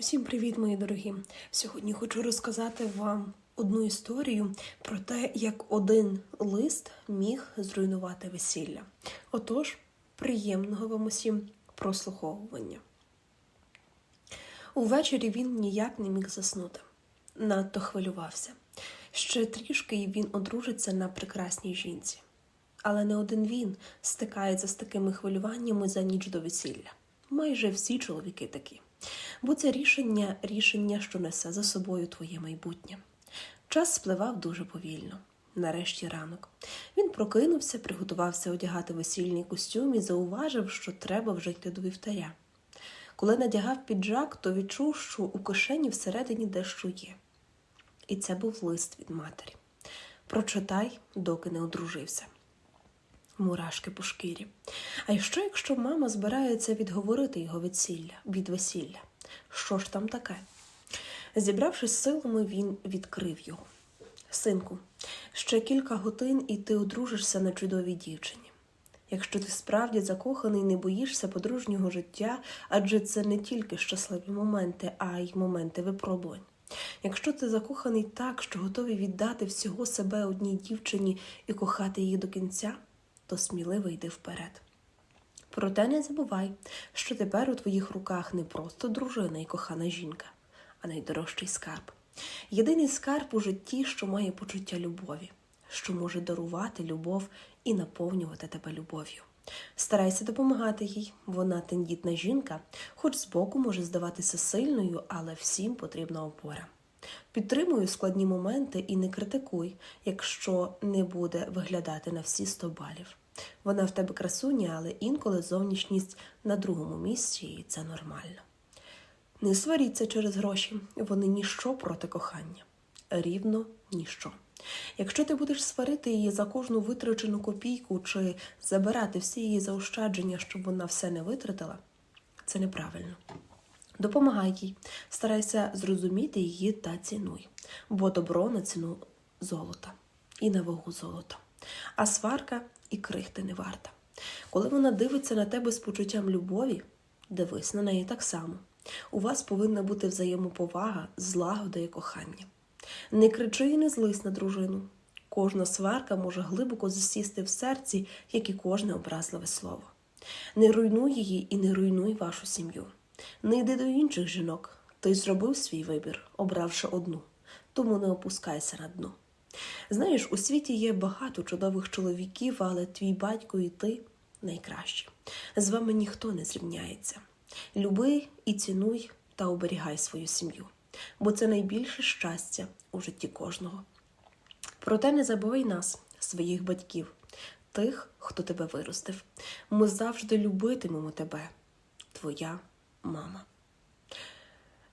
Усім привіт, мої дорогі! Сьогодні хочу розказати вам одну історію про те, як один лист міг зруйнувати весілля. Отож, приємного вам усім прослуховування. Увечері він ніяк не міг заснути, надто хвилювався. Ще трішки і він одружиться на прекрасній жінці. Але не один він стикається з такими хвилюваннями за ніч до весілля. Майже всі чоловіки такі. Бо це рішення рішення, що несе за собою твоє майбутнє. Час спливав дуже повільно. Нарешті ранок. Він прокинувся, приготувався одягати весільний костюм і зауважив, що треба вже йти до вівтаря. Коли надягав піджак, то відчув, що у кишені всередині дещо є. І це був лист від матері. Прочитай, доки не одружився. Мурашки по шкірі. А що, якщо мама збирається відговорити його від сілля, від весілля? Що ж там таке? Зібравшись силами, він відкрив його. Синку, ще кілька годин і ти одружишся на чудовій дівчині. Якщо ти справді закоханий, не боїшся подружнього життя, адже це не тільки щасливі моменти, а й моменти випробувань. Якщо ти закоханий так, що готовий віддати всього себе одній дівчині і кохати її до кінця, то сміливо йди вперед. Проте не забувай, що тепер у твоїх руках не просто дружина і кохана жінка, а найдорожчий скарб. Єдиний скарб у житті, що має почуття любові, що може дарувати любов і наповнювати тебе любов'ю. Старайся допомагати їй, вона тендітна жінка, хоч збоку може здаватися сильною, але всім потрібна опора. Підтримуй складні моменти і не критикуй, якщо не буде виглядати на всі 100 балів. Вона в тебе красуня, але інколи зовнішність на другому місці, і це нормально. Не сваріться через гроші, вони ніщо проти кохання. Рівно ніщо. Якщо ти будеш сварити її за кожну витрачену копійку чи забирати всі її заощадження, щоб вона все не витратила, це неправильно. Допомагай їй, старайся зрозуміти її та цінуй, бо добро на ціну золота і на вагу золота, а сварка і крихти не варта. Коли вона дивиться на тебе з почуттям любові, дивись на неї так само. У вас повинна бути взаємоповага, злагода і кохання. Не кричи і не злись на дружину. Кожна сварка може глибоко засісти в серці, як і кожне образливе слово. Не руйнуй її і не руйнуй вашу сім'ю. Не йди до інших жінок. Ти зробив свій вибір, обравши одну, тому не опускайся на дно. Знаєш, у світі є багато чудових чоловіків, але твій батько і ти найкращі. З вами ніхто не зрівняється. Люби і цінуй та оберігай свою сім'ю, бо це найбільше щастя у житті кожного. Проте не забувай нас, своїх батьків, тих, хто тебе виростив. Ми завжди любитимемо тебе, твоя мама.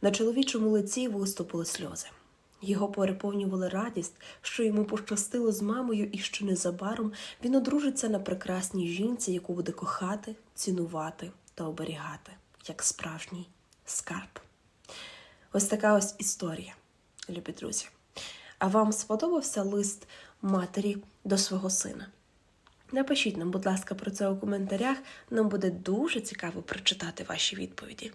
На чоловічому лиці виступили сльози. Його переповнювала радість, що йому пощастило з мамою, і що незабаром він одружиться на прекрасній жінці, яку буде кохати, цінувати та оберігати, як справжній скарб. Ось така ось історія, любі друзі. А вам сподобався лист матері до свого сина? Напишіть нам, будь ласка, про це у коментарях. Нам буде дуже цікаво прочитати ваші відповіді.